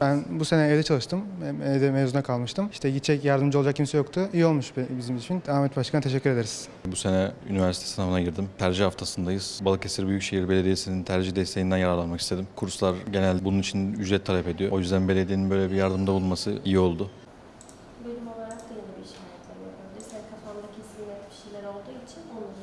Ben bu sene evde çalıştım. Hem Evde mezuna kalmıştım. İşte gidecek yardımcı olacak kimse yoktu. İyi olmuş bizim için. Ahmet Başkan'a teşekkür ederiz. Bu sene üniversite sınavına girdim. Tercih haftasındayız. Balıkesir Büyükşehir Belediyesi'nin tercih desteğinden yararlanmak istedim. Kurslar genel bunun için ücret talep ediyor. O yüzden belediyenin böyle bir yardımda bulunması iyi oldu. Bölüm olarak da yine bir işaretleme yapabiliriz. Yani kafamda kesin bir şeyler olduğu için onu da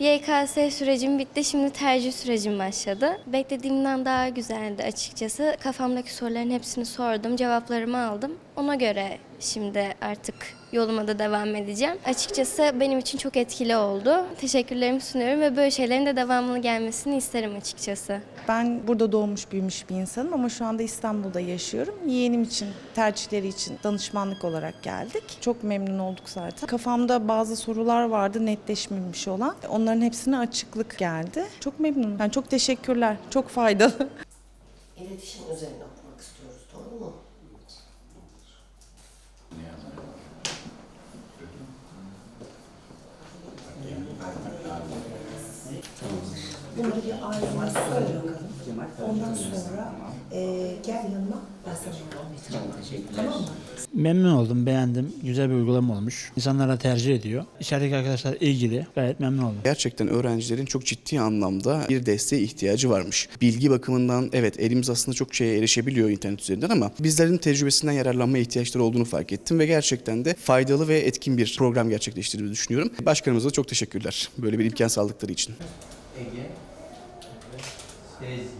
YKS sürecim bitti. Şimdi tercih sürecim başladı. Beklediğimden daha güzeldi açıkçası. Kafamdaki soruların hepsini sordum. Cevaplarımı aldım. Ona göre şimdi artık yoluma da devam edeceğim. Açıkçası benim için çok etkili oldu. Teşekkürlerimi sunuyorum ve böyle şeylerin de devamlı gelmesini isterim açıkçası. Ben burada doğmuş büyümüş bir insanım ama şu anda İstanbul'da yaşıyorum. Yeğenim için, tercihleri için danışmanlık olarak geldik. Çok memnun olduk zaten. Kafamda bazı sorular vardı netleşmemiş olan. Onların hepsine açıklık geldi. Çok memnunum. Yani çok teşekkürler. Çok faydalı. İletişim üzerine okumak istiyoruz, doğru mu? Bunları bir ailene söyle bakalım. Ondan sonra eee gel yanıma, ben sana yardım edeceğim. Tamam mı? Memnun oldum, beğendim. Güzel bir uygulama olmuş. İnsanlara tercih ediyor. İçerideki arkadaşlar ilgili. Gayet memnun oldum. Gerçekten öğrencilerin çok ciddi anlamda bir desteğe ihtiyacı varmış. Bilgi bakımından evet elimiz aslında çok şeye erişebiliyor internet üzerinden ama bizlerin tecrübesinden yararlanmaya ihtiyaçları olduğunu fark ettim ve gerçekten de faydalı ve etkin bir program gerçekleştirdiğimizi düşünüyorum. Başkanımıza çok teşekkürler böyle bir imkan sağladıkları için. 얘기해? 돼지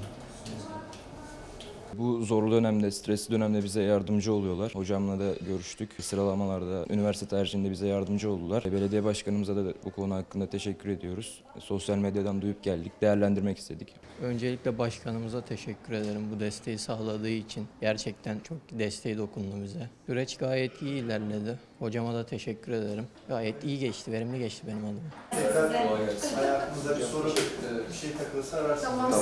Bu zorlu dönemde, stresli dönemde bize yardımcı oluyorlar. Hocamla da görüştük. Sıralamalarda, üniversite tercihinde bize yardımcı oldular. Belediye başkanımıza da bu konu hakkında teşekkür ediyoruz. Sosyal medyadan duyup geldik, değerlendirmek istedik. Öncelikle başkanımıza teşekkür ederim bu desteği sağladığı için. Gerçekten çok desteği dokundu bize. Süreç gayet iyi ilerledi. Hocama da teşekkür ederim. Gayet iyi geçti, verimli geçti benim adıma. Hayatınızda bir soru, bir şey takılırsa ararsınız.